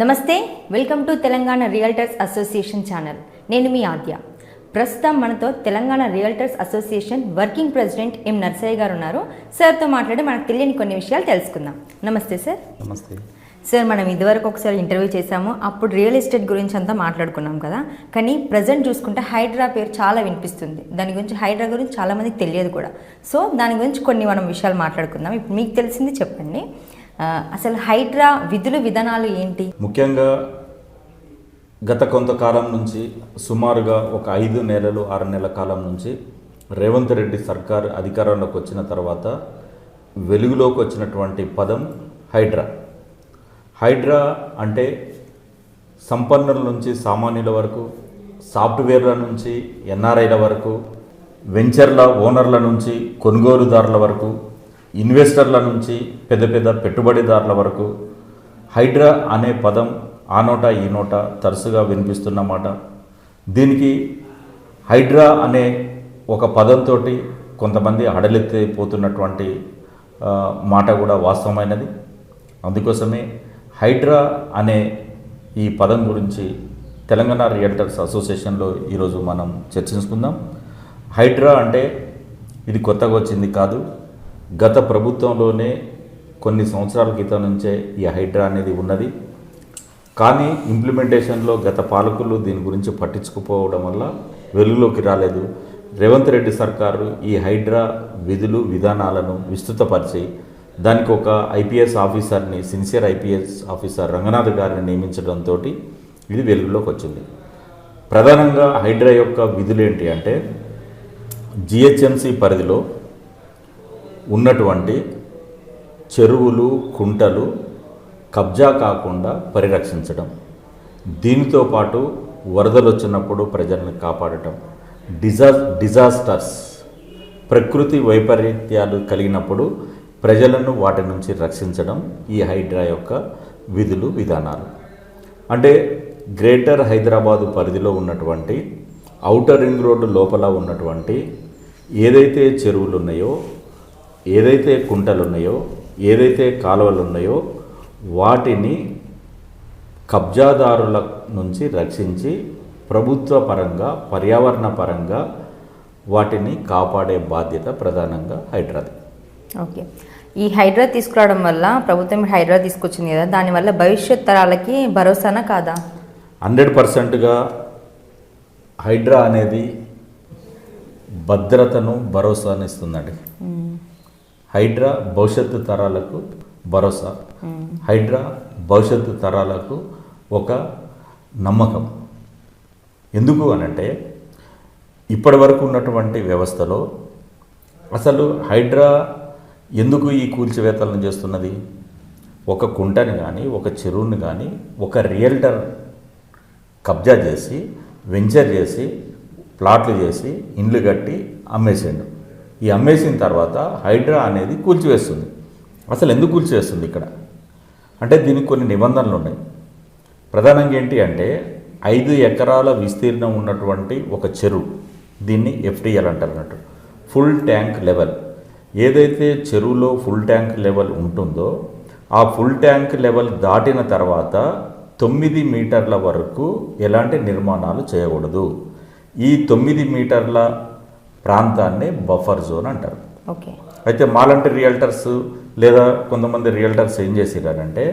నమస్తే welcome to Telangana realtors association channel. నేను మీ ఆద్య. ప్రస్తుతం మనతో Telangana realtors association working president M Narsayya garu ఉన్నారు. సార్తో మాట్లాడి మనకు తెలియని కొన్ని విషయాలు తెలుసుకుందాం. నమస్తే సార్. నమస్తే. సార్ మనం ఇదివరకు ఒకసారి ఇంటర్వ్యూ చేశాము. అప్పుడు రియల్ ఎస్టేట్ గురించి అంతా మాట్లాడుకున్నాం కదా. కానీ ప్రజెంట్ చూసుకుంటే హైడ్రా పేరు చాలా వినిపిస్తుంది. దాని గురించి హైడ్రా గురించి చాలామందికి తెలియదు కూడా. సో దాని గురించి కొన్ని మనం విషయాలు మాట్లాడుకుందాం. ఇప్పుడు మీకు తెలిసింది చెప్పండి. అసలు హైడ్రా విధులు విధానాలు ఏంటి? ముఖ్యంగా గత కొంతకాలం నుంచి సుమారుగా ఒక ఐదు నెలలు ఆరు నెలల కాలం నుంచి రేవంత్ రెడ్డి సర్కార్ అధికారంలోకి వచ్చిన తర్వాత వెలుగులోకి వచ్చినటువంటి పదం హైడ్రా. హైడ్రా అంటే సంపన్నుల నుంచి సామాన్యుల వరకు సాఫ్ట్వేర్ల నుంచి ఎన్ఆర్ఐల వరకు వెంచర్ల ఓనర్ల నుంచి కొనుగోలుదారుల వరకు ఇన్వెస్టర్ల నుంచి పెద్ద పెద్ద పెట్టుబడిదారుల వరకు హైడ్రా అనే పదం ఆ నోట ఈ నోట తరచుగా వినిపిస్తున్నమాట దీనికి హైడ్రా అనే ఒక పదంతో కొంతమంది అడలెత్తిపోతున్నటువంటి మాట కూడా వాస్తవమైనది. అందుకోసమే హైడ్రా అనే ఈ పదం గురించి తెలంగాణ రియల్టర్స్ అసోసియేషన్లో ఈరోజు మనం చర్చించుకుందాం. హైడ్రా అంటే ఇది కొత్తగా వచ్చింది కాదు. గత ప్రభుత్వంలోనే కొన్ని సంవత్సరాల క్రితం నుంచే ఈ హైడ్రా అనేది ఉన్నది. కానీ ఇంప్లిమెంటేషన్లో గత పాలకులు దీని గురించి పట్టించుకుపోవడం వల్ల వెలుగులోకి రాలేదు. రేవంత్ రెడ్డి సర్కారు ఈ హైడ్రా విధులు విధానాలను విస్తృతపరిచి దానికి ఒక ఐపీఎస్ ఆఫీసర్ని సిన్సియర్ ఐపీఎస్ ఆఫీసర్ రంగనాథ్ గారిని నియమించడంతో ఇది వెలుగులోకి వచ్చింది. ప్రధానంగా హైడ్రా యొక్క విధులు ఏంటి అంటే జిహెచ్ఎంసి పరిధిలో ఉన్నటువంటి చెరువులు కుంటలు కబ్జా కాకుండా పరిరక్షించడం. దీనితో పాటు వరదలు వచ్చినప్పుడు ప్రజలను కాపాడటం. డిజా డిజాస్టర్స్ ప్రకృతి వైపరీత్యాలు కలిగినప్పుడు ప్రజలను వాటి నుంచి రక్షించడం ఈ హైడ్రా యొక్క విధులు విధానాలు. అంటే గ్రేటర్ హైదరాబాదు పరిధిలో ఉన్నటువంటి ఔటర్ రింగ్ రోడ్డు లోపల ఉన్నటువంటి ఏదైతే చెరువులు ఉన్నాయో ఏదైతే కుంటలు ఉన్నాయో ఏదైతే కాలువలు ఉన్నాయో వాటిని కబ్జాదారుల నుంచి రక్షించి ప్రభుత్వ పరంగా పర్యావరణ పరంగా వాటిని కాపాడే బాధ్యత ప్రధానంగా హైడ్రాది. ఓకే. ఈ హైడ్రా తీసుకురావడం వల్ల ప్రభుత్వం హైడ్రా తీసుకొచ్చింది కదా దానివల్ల భవిష్యత్ తరాలకి భరోసానా కాదా? హండ్రెడ్ పర్సెంట్గా హైడ్రా అనేది భద్రతను భరోసాను ఇస్తుందండి. హైడ్రా భవిష్యత్తు తరాలకు భరోసా. హైడ్రా భవిష్యత్తు తరాలకు ఒక నమ్మకం. ఎందుకు అనంటే ఇప్పటి వరకు ఉన్నటువంటి వ్యవస్థలో అసలు హైడ్రా ఎందుకు ఈ కూల్చివేతలను చేస్తున్నది? ఒక కుంటని కానీ ఒక చెరువుని కానీ ఒక రియల్టర్ కబ్జా చేసి వెంచర్ చేసి ప్లాట్లు చేసి ఇండ్లు కట్టి అమ్మేసిండు. ఈ అమ్మేసిన తర్వాత హైడ్రా అనేది కూల్చివేస్తుంది. అసలు ఎందుకు కూల్చివేస్తుంది ఇక్కడ? అంటే దీనికి కొన్ని నిబంధనలు ఉన్నాయి. ప్రధానంగా ఏంటి అంటే ఐదు ఎకరాల విస్తీర్ణం ఉన్నటువంటి ఒక చెరువు దీన్ని ఎఫ్టీఎల్ అంటారు అన్నట్టు. Full tank level. ఏదైతే చెరువులో ఫుల్ ట్యాంక్ లెవెల్ ఉంటుందో ఆ ఫుల్ ట్యాంక్ లెవెల్ దాటిన తర్వాత తొమ్మిది మీటర్ల వరకు ఎలాంటి నిర్మాణాలు చేయకూడదు. ఈ తొమ్మిది మీటర్ల ప్రాంతాన్ని బఫర్ జోన్ అంటారు. ఓకే. అయితే మాలాంటి రియల్టర్స్ లేదా కొంతమంది రియల్టర్స్ ఏం చేసిరారంటే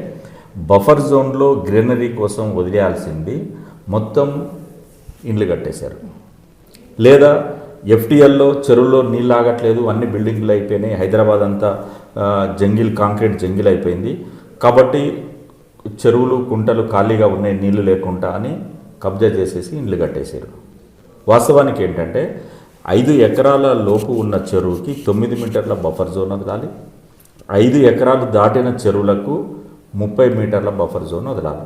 బఫర్ జోన్లో గ్రీనరీ కోసం వదిలేయాల్సింది మొత్తం ఇండ్లు కట్టేశారు. లేదా ఎఫ్టీఎల్లో చెరువులో నీళ్ళు ఆగట్లేదు అన్ని బిల్డింగ్లు అయిపోయినాయి హైదరాబాద్ అంతా జంగిల్ కాంక్రీట్ జంగిల్ అయిపోయింది. కాబట్టి చెరువులు కుంటలు ఖాళీగా ఉన్నాయి నీళ్ళు లేకుండా అని కబ్జా చేసేసి ఇండ్లు కట్టేశారు. వాస్తవానికి ఏంటంటే ఐదు ఎకరాల లోపు ఉన్న చెరువుకి తొమ్మిది మీటర్ల బఫర్ జోన్ వదలాలి. ఐదు ఎకరాలు దాటిన చెరువులకు ముప్పై మీటర్ల బఫర్ జోన్ వదలాలి.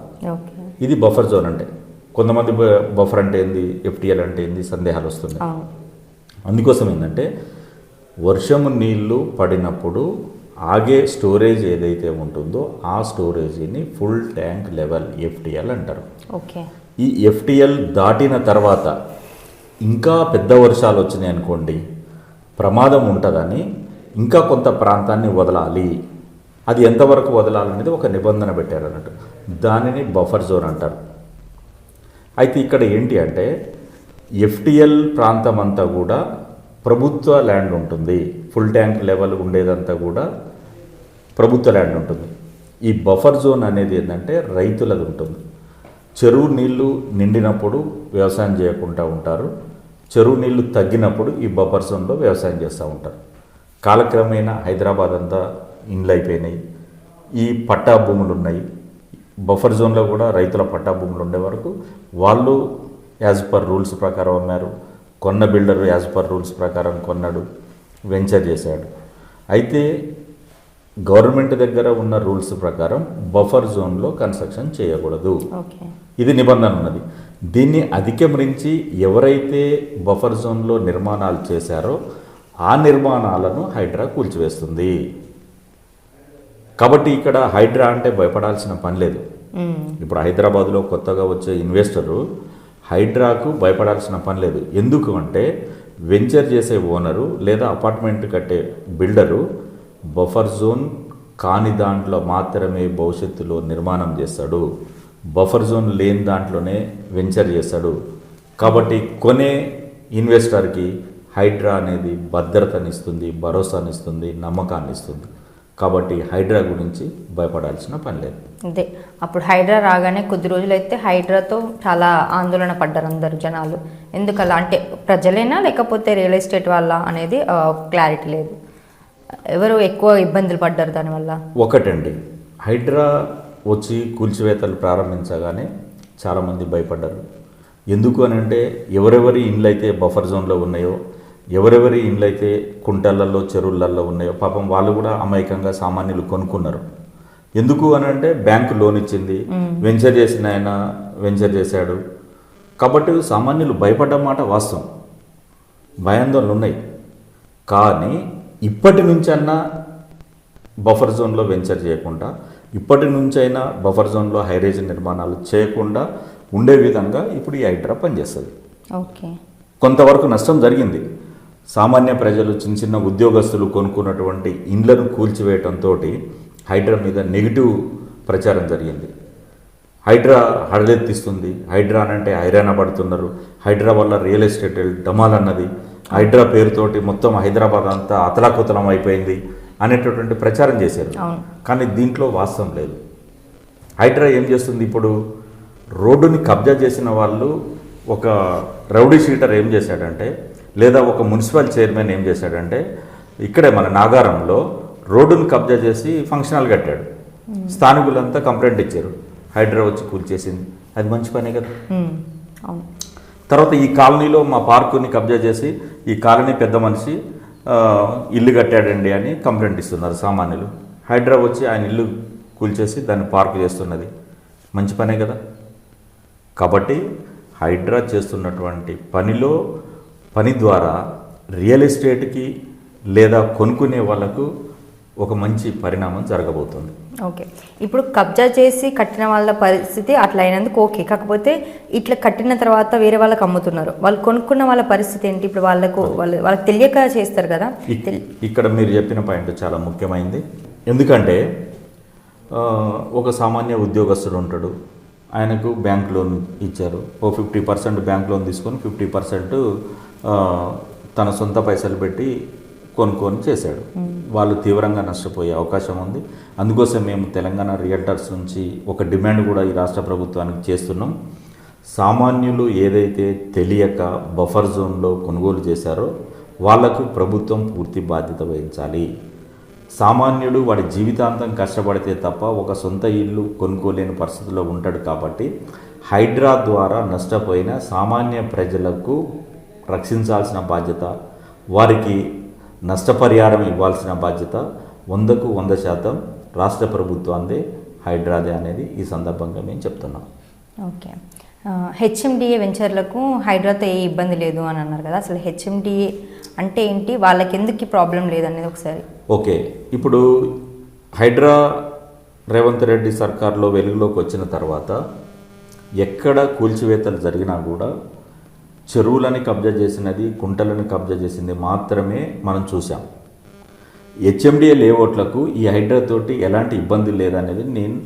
ఇది బఫర్ జోన్ అంటే కొంతమంది బఫర్ అంటే ఏంది ఎఫ్టీఎల్ అంటే ఏంది సందేహాలు వస్తున్నాయి. అవును. అందుకోసం ఏంటంటే వర్షము నీళ్ళు పడినప్పుడు ఆగే స్టోరేజ్ ఏదైతే ఉంటుందో ఆ స్టోరేజీని ఫుల్ ట్యాంక్ లెవెల్ ఎఫ్టీఎల్ అంటారు. ఓకే. ఈ ఎఫ్టీఎల్ దాటిన తర్వాత ఇంకా పెద్ద వర్షాలు వచ్చినాయి అనుకోండి ప్రమాదం ఉంటుందని ఇంకా కొంత ప్రాంతాన్ని వదలాలి. అది ఎంతవరకు వదలాలనేది ఒక నిబంధన పెట్టారు అన్నట్టు. దానిని బఫర్ జోన్ అంటారు. అయితే ఇక్కడ ఏంటి అంటే ఎఫ్టిఎల్ ప్రాంతం అంతా కూడా ప్రభుత్వ ల్యాండ్ ఉంటుంది. ఫుల్ ట్యాంక్ లెవెల్ ఉండేదంతా కూడా ప్రభుత్వ ల్యాండ్ ఉంటుంది. ఈ బఫర్ జోన్ అనేది ఏంటంటే రైతులది ఉంటుంది. చెరువు నీళ్ళు నిండినప్పుడు వ్యవసాయం చేయకుండా ఉంటారు. చెరువు నీళ్ళు తగ్గినప్పుడు ఈ బఫర్ జోన్లో వ్యవసాయం చేస్తూ ఉంటారు. కాలక్రమేణా హైదరాబాద్ అంతా ఇండ్లు అయిపోయినాయి. ఈ పట్టా భూములు ఉన్నాయి. బఫర్ జోన్లో కూడా రైతుల పట్టా భూములు ఉండే వరకు వాళ్ళు యాజ్ పర్ రూల్స్ ప్రకారం అమ్మారు. కొన్న బిల్డర్ యాజ్ పర్ రూల్స్ ప్రకారం కొన్నాడు. వెంచర్ చేశాడు. అయితే గవర్నమెంట్ దగ్గర ఉన్న రూల్స్ ప్రకారం బఫర్ జోన్లో కన్స్ట్రక్షన్ చేయకూడదు. ఇది నిబంధన ఉన్నది. దీన్ని అధిగమించి ఎవరైతే బఫర్ జోన్లో నిర్మాణాలు చేశారో ఆ నిర్మాణాలను హైడ్రా కూల్చివేస్తుంది. కాబట్టి ఇక్కడ హైడ్రా అంటే భయపడాల్సిన పని లేదు. ఇప్పుడు హైదరాబాద్లో కొత్తగా వచ్చే ఇన్వెస్టరు హైడ్రాకు భయపడాల్సిన పని లేదు. ఎందుకు అంటే వెంచర్ చేసే ఓనరు లేదా అపార్ట్మెంట్ కట్టే బిల్డరు బఫర్ జోన్ కాని దాంట్లో మాత్రమే భవిష్యత్తులో నిర్మాణం చేస్తాడు. బఫర్ జోన్ లేని దాంట్లోనే వెంచర్ చేస్తాడు. కాబట్టి కొనే ఇన్వెస్టర్కి హైడ్రా అనేది భద్రతనిస్తుంది భరోసానిస్తుంది నమ్మకాన్ని ఇస్తుంది కాబట్టి హైడ్రా గురించి భయపడాల్సిన పని లేదు. అదే అప్పుడు హైడ్రా రాగానే కొద్ది రోజులైతే హైడ్రాతో చాలా ఆందోళన పడ్డారు అందరు జనాలు. ఎందుకు అలా అంటే ప్రజలైనా? లేకపోతే రియల్ ఎస్టేట్ వాళ్ళ అనేది క్లారిటీ లేదు. ఎవరు ఎక్కువ ఇబ్బందులు పడ్డారు దానివల్ల? ఒకటండి. హైడ్రా వచ్చి కూల్చివేతలు ప్రారంభించగానే చాలామంది భయపడ్డారు. ఎందుకు అని అంటే ఎవరెవరి ఇండ్లు అయితే బఫర్ జోన్లో ఉన్నాయో ఎవరెవరి ఇండ్లు అయితే కుంటలలో చెరువులలో ఉన్నాయో పాపం వాళ్ళు కూడా అమాయకంగా సామాన్యులు కొనుక్కున్నారు. ఎందుకు అని అంటే బ్యాంకు లోన్ ఇచ్చింది వెంచర్ చేసిన ఆయన వెంచర్ చేశాడు. కాబట్టి సామాన్యులు భయపడ్డ మాట వాస్తవం. భయాందోళనలు ఉన్నాయి. కానీ ఇప్పటి నుంచన్నా బఫర్ జోన్లో వెంచర్ చేయకుండా ఇప్పటి నుంచైనా బఫర్ జోన్లో హైరేజ్ నిర్మాణాలు చేయకుండా ఉండే విధంగా ఇప్పుడు ఈ హైడ్రా పనిచేస్తుంది. ఓకే. కొంతవరకు నష్టం జరిగింది. సామాన్య ప్రజలు చిన్న చిన్న ఉద్యోగస్తులు కొనుక్కున్నటువంటి ఇండ్లను కూల్చివేయటంతో హైడ్రా మీద నెగిటివ్ ప్రచారం జరిగింది. హైడ్రా హడలెత్తిస్తుంది. హైడ్రా అని అంటే హైరాణ పడుతున్నారు. హైడ్రా వల్ల రియల్ ఎస్టేట్ డమాల్ అన్నది హైడ్రా పేరుతోటి మొత్తం హైదరాబాద్ అంతా అతలాకుతలం అయిపోయింది. అనేటటువంటి ప్రచారం చేశారు. కానీ దీంట్లో వాస్తవం లేదు. హైడ్రా ఏం చేస్తుంది ఇప్పుడు? రోడ్డుని కబ్జా చేసిన వాళ్ళు ఒక రౌడీ షీటర్ ఏం చేశాడంటే లేదా ఒక మున్సిపల్ చైర్మన్ ఏం చేశాడంటే ఇక్కడే మన నాగారంలో రోడ్డుని కబ్జా చేసి ఫంక్షన్ హాల్ కట్టాడు స్థానికులంతా కంప్లైంట్ ఇచ్చారు. హైడ్రా వచ్చి కూల్చేసింది. అది మంచి పనే కదా. తర్వాత ఈ కాలనీలో మా పార్కుని కబ్జా చేసి ఈ కాలనీ పెద్ద మనిషి ఇల్లు కట్టాడండి అని కంప్లైంట్ ఇస్తున్నారు సామాన్యులు. హైడ్రా వచ్చి ఆయన ఇల్లు కూల్చేసి దాన్ని పార్క్ చేస్తున్నది. మంచి పనే కదా. కాబట్టి హైడ్రా చేస్తున్నటువంటి పనిలో పని ద్వారా రియల్ ఎస్టేట్కి లేదా కొనుక్కునే వాళ్ళకు ఒక మంచి పరిణామం జరగబోతుంది. ఓకే. ఇప్పుడు కబ్జా చేసి కట్టిన వాళ్ళ పరిస్థితి అట్లా అయినందుకు ఓకే. కాకపోతే ఇట్లా కట్టిన తర్వాత వేరే వాళ్ళకి అమ్ముతున్నారు. వాళ్ళు కొనుక్కున్న వాళ్ళ పరిస్థితి ఏంటి? ఇప్పుడు వాళ్ళకు వాళ్ళు వాళ్ళకి తెలియక చేస్తారు కదా? ఇక్కడ మీరు చెప్పిన పాయింట్ చాలా ముఖ్యమైనది ఎందుకంటే ఒక సామాన్య ఉద్యోగస్తుడు ఉంటాడు. ఆయనకు బ్యాంక్ లోన్ ఇచ్చారు. ఓ ఫిఫ్టీ పర్సెంట్ బ్యాంక్ లోన్ తీసుకొని ఫిఫ్టీ పర్సెంట్ తన సొంత పైసలు పెట్టి కొనుక్కొని చేశాడు. వాళ్ళు తీవ్రంగా నష్టపోయే అవకాశం ఉంది. అందుకోసం మేము తెలంగాణ రియల్టర్స్ నుంచి ఒక డిమాండ్ కూడా ఈ రాష్ట్ర ప్రభుత్వానికి చేస్తున్నాం. సామాన్యులు ఏదైతే తెలియక బఫర్ జోన్లో కొనుగోలు చేశారో వాళ్ళకు ప్రభుత్వం పూర్తి బాధ్యత వహించాలి. సామాన్యుడు వాడి జీవితాంతం కష్టపడితే తప్ప ఒక సొంత ఇల్లు కొనుక్కోలేని పరిస్థితిలో ఉంటాడు కాబట్టి హైడ్రా ద్వారా నష్టపోయిన సామాన్య ప్రజలకు రక్షించాల్సిన బాధ్యత వారికి నష్టపరిహారం ఇవ్వాల్సిన బాధ్యత వందకు వంద శాతం రాష్ట్ర ప్రభుత్వాందే హైడ్రాదే అనేది ఈ సందర్భంగా మేము చెప్తున్నాం. ఓకే. హెచ్ఎండిఏ వెంచర్లకు హైడ్రాతో ఏ ఇబ్బంది లేదు అని అన్నారు కదా. అసలు హెచ్ఎండిఏ అంటే ఏంటి? వాళ్ళకి ఎందుకు ప్రాబ్లం లేదనేది ఒకసారి. ఓకే. ఇప్పుడు హైడ్రా రేవంత్ రెడ్డి సర్కార్లో వెలుగులోకి వచ్చిన తర్వాత ఎక్కడ కూల్చివేతలు జరిగినా కూడా చెరువులని కబ్జా చేసినది కుంటలను కబ్జా చేసింది మాత్రమే మనం చూసాం హెచ్ఎండిఏ లేఅవుట్లకు ఈ హైడ్రా తోటి ఎలాంటి ఇబ్బంది లేదనేది నేను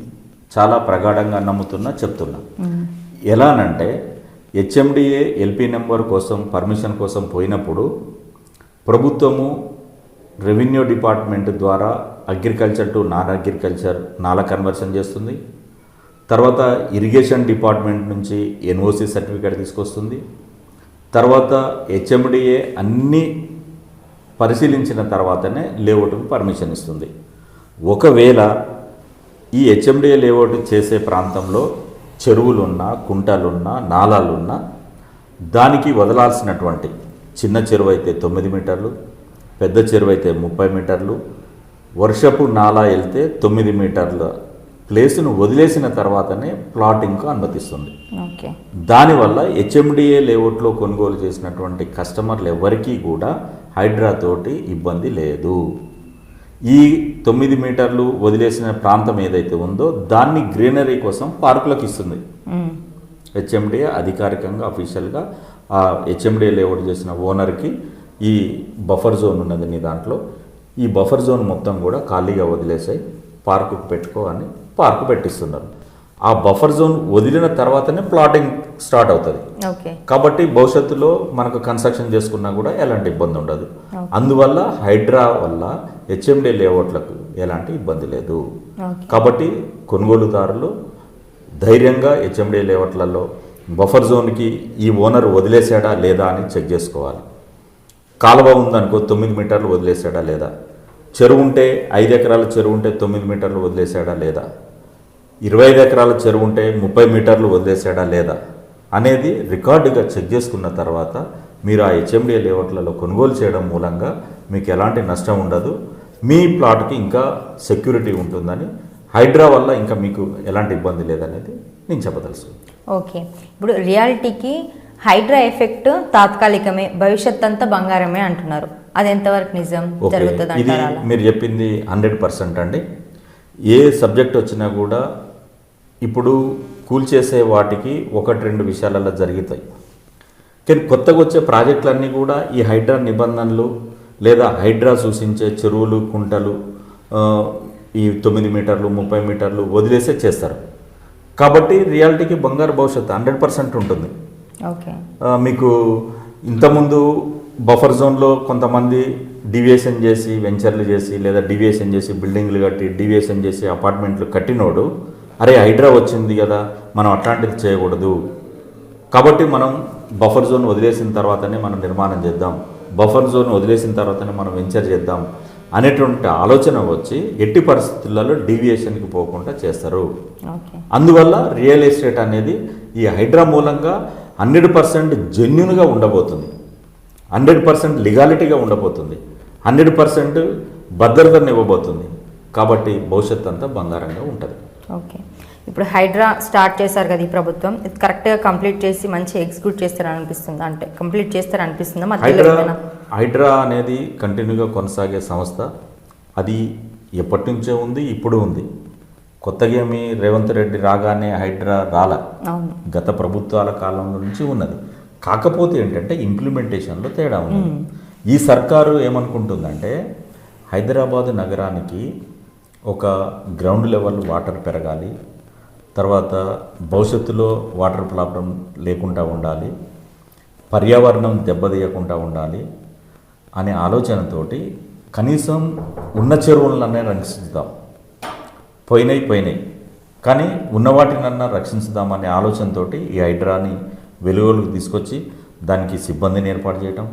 చాలా ప్రగాఢంగా నమ్ముతున్నా చెప్తున్నా. ఎలానంటే హెచ్ఎండిఏ ఎల్పి నెంబర్ కోసం పర్మిషన్ కోసం పోయినప్పుడు ప్రభుత్వము రెవెన్యూ డిపార్ట్మెంట్ ద్వారా agriculture to non agriculture Nala conversion చేస్తుంది. తర్వాత ఇరిగేషన్ డిపార్ట్మెంట్ నుంచి ఎన్ఓసి సర్టిఫికేట్ తీసుకొస్తుంది. తర్వాత హెచ్ఎండిఏ అన్నీ పరిశీలించిన తర్వాతనే లేఅవుట్కు పర్మిషన్ ఇస్తుంది. ఒకవేళ ఈ హెచ్ఎండిఏ లేఅవుట్ చేసే ప్రాంతంలో చెరువులున్నా కుంటలున్నా నాలాలున్నా దానికి వదలాల్సినటువంటి చిన్న చెరువు అయితే తొమ్మిది మీటర్లు పెద్ద చెరువు అయితే ముప్పై మీటర్లు వర్షపు నాలా వెళ్తే తొమ్మిది మీటర్ల ప్లేసును వదిలేసిన తర్వాతనే ప్లాటింగ్కు అనుమతిస్తుంది. దానివల్ల హెచ్ఎండిఏ లేఅవుట్లో కొనుగోలు చేసినటువంటి కస్టమర్లు ఎవరికీ కూడా హైడ్రా తోటి ఇబ్బంది లేదు. ఈ తొమ్మిది మీటర్లు వదిలేసిన ప్రాంతం ఏదైతే ఉందో దాన్ని గ్రీనరీ కోసం పార్కులకు ఇస్తుంది. హెచ్ఎండిఏ అధికారికంగా అఫీషియల్గా ఆ హెచ్ఎండిఏ లేఅవుట్ చేసిన ఓనర్కి ఈ బఫర్ జోన్ ఉన్నది నీ దాంట్లో. ఈ బఫర్ జోన్ మొత్తం కూడా ఖాళీగా వదిలేసాయి పార్కుకు పెట్టుకో అని పార్కు పెట్టిస్తున్నారు. ఆ బఫర్ జోన్ వదిలిన తర్వాతనే ప్లాటింగ్ స్టార్ట్ అవుతుంది. కాబట్టి భవిష్యత్తులో మనకు కన్స్ట్రక్షన్ చేసుకున్నా కూడా ఎలాంటి ఇబ్బంది ఉండదు. అందువల్ల హైడ్రా వల్ల హెచ్ఎండి లేఅవుట్లకు ఎలాంటి ఇబ్బంది లేదు. కాబట్టి కొనుగోలుదారులు ధైర్యంగా హెచ్ఎండి లేఅవుట్లలో బఫర్ జోన్కి ఈ ఓనర్ వదిలేసాడా లేదా అని చెక్ చేసుకోవాలి. కాలువ ఉందనుకో తొమ్మిది మీటర్లు వదిలేసాడా లేదా? చెరువు ఉంటే ఐదు ఎకరాల చెరువు ఉంటే తొమ్మిది మీటర్లు వదిలేసాడా లేదా? ఇరవై ఐదు ఎకరాల చెరువు ఉంటే ముప్పై మీటర్లు వదిలేసాడా లేదా అనేది రికార్డుగా చెక్ చేసుకున్న తర్వాత మీరు ఆ హెచ్ఎండిఏ లేఅవుట్లలో కొనుగోలు చేయడం మూలంగా మీకు ఎలాంటి నష్టం ఉండదు. మీ ప్లాట్కి ఇంకా సెక్యూరిటీ ఉంటుందని హైడ్రా వల్ల ఇంకా మీకు ఎలాంటి ఇబ్బంది లేదనేది నేను చెప్పదలుసు ఓకే. ఇప్పుడు రియాలిటీకి హైడ్రా ఎఫెక్ట్ తాత్కాలికమే భవిష్యత్ అంతా బంగారమే అంటున్నారు. అది ఎంతవరకు నిజం జరుగుతుంది? మీరు చెప్పింది హండ్రెడ్ పర్సెంట్ అండి. ఏ సబ్జెక్ట్ వచ్చినా కూడా ఇప్పుడు కూల్చేసే వాటికి ఒకటి రెండు విషయాలలో జరుగుతాయి. కానీ కొత్తగా వచ్చే ప్రాజెక్టులన్నీ కూడా ఈ హైడ్రా నిబంధనలు లేదా హైడ్రా సూచించే చెరువులు కుంటలు ఈ తొమ్మిది మీటర్లు ముప్పై మీటర్లు వదిలేసే చేస్తారు. కాబట్టి రియాలిటీకి బంగారు భవిష్యత్తు హండ్రెడ్ పర్సెంట్ ఉంటుంది. మీకు ఇంతకుముందు బఫర్ జోన్లో కొంతమంది డివియేషన్ చేసి వెంచర్లు చేసి లేదా డివియేషన్ చేసి బిల్డింగ్లు కట్టి డివియేషన్ చేసి అపార్ట్మెంట్లు కట్టినోడు అరే హైడ్రా వచ్చింది కదా మనం అట్లాంటిది చేయకూడదు. కాబట్టి మనం బఫర్ జోన్ వదిలేసిన తర్వాతనే మనం నిర్మాణం చేద్దాం. బఫర్ జోన్ వదిలేసిన తర్వాతనే మనం వెంచర్ చేద్దాం అనేటువంటి ఆలోచన వచ్చి ఎట్టి పరిస్థితులలో డీవియేషన్కి పోకుండా చేస్తారు. అందువల్ల రియల్ ఎస్టేట్ అనేది ఈ హైడ్రా మూలంగా హండ్రెడ్ పర్సెంట్ జెన్యున్గా ఉండబోతుంది. హండ్రెడ్ పర్సెంట్ లిగాలిటీగా ఉండబోతుంది. హండ్రెడ్ పర్సెంట్ భద్రతను ఇవ్వబోతుంది. కాబట్టి భవిష్యత్ అంతా బంగారంగా ఉంటుంది. ఓకే ఇప్పుడు హైడ్రా స్టార్ట్ చేశారు కదా ఈ ప్రభుత్వం. ఇది కరెక్ట్గా కంప్లీట్ చేసి మంచి ఎగ్జిక్యూట్ చేస్తారని అనిపిస్తుంది అంటే కంప్లీట్ చేస్తారు అనిపిస్తుందా హైడ్రా హైడ్రా అనేది కంటిన్యూగా కొనసాగే సంస్థ. అది ఎప్పటి నుంచో ఉంది ఇప్పుడు ఉంది. కొత్తగా ఏమి రేవంత్ రెడ్డి రాగానే హైడ్రా రాల. గత ప్రభుత్వాల కాలం నుంచి ఉన్నది. కాకపోతే ఏంటంటే ఇంప్లిమెంటేషన్లో తేడా ఉంది. ఈ సర్కారు ఏమనుకుంటుందంటే హైదరాబాదు నగరానికి ఒక గ్రౌండ్ లెవెల్ వాటర్ పెరగాలి. తర్వాత భవిష్యత్తులో వాటర్ ప్రాబ్లం లేకుండా ఉండాలి. పర్యావరణం దెబ్బతీయకుండా ఉండాలి అనే ఆలోచనతోటి కనీసం ఉన్న చెరువులనే రక్షిస్తాం పోయినాయి పోయినాయి. కానీ ఉన్న వాటినన్నా రక్షించుదామనే ఆలోచనతోటి ఈ హైడ్రాని వెలుగులోకి తీసుకొచ్చి దానికి సిబ్బందిని ఏర్పాటు చేయటం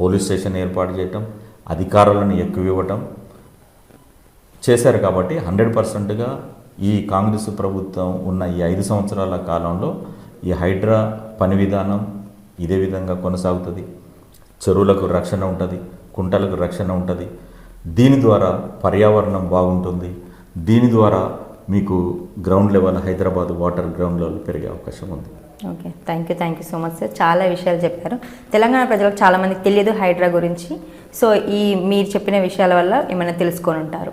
పోలీస్ స్టేషన్ ఏర్పాటు చేయటం అధికారులను ఎక్కువ ఇవ్వటం చేశారు కాబట్టి హండ్రెడ్ పర్సెంట్గా ఈ కాంగ్రెస్ ప్రభుత్వం ఉన్న ఈ ఐదు సంవత్సరాల కాలంలో ఈ హైడ్రా పని విధానం ఇదే విధంగా కొనసాగుతుంది. చెరువులకు రక్షణ ఉంటుంది కుంటలకు రక్షణ ఉంటుంది. దీని ద్వారా పర్యావరణం బాగుంటుంది. దీని ద్వారా మీకు ground level Hyderabad water ground level పెరిగే అవకాశం ఉంది. Okay thank you thank you so much sir. చాలా విషయాలు చెప్పారు. తెలంగాణ ప్రజలకు చాలామందికి తెలియదు హైడ్రా గురించి. సో ఈ మీరు చెప్పిన విషయాల వల్ల ఏమైనా తెలుసుకొని ఉంటారు.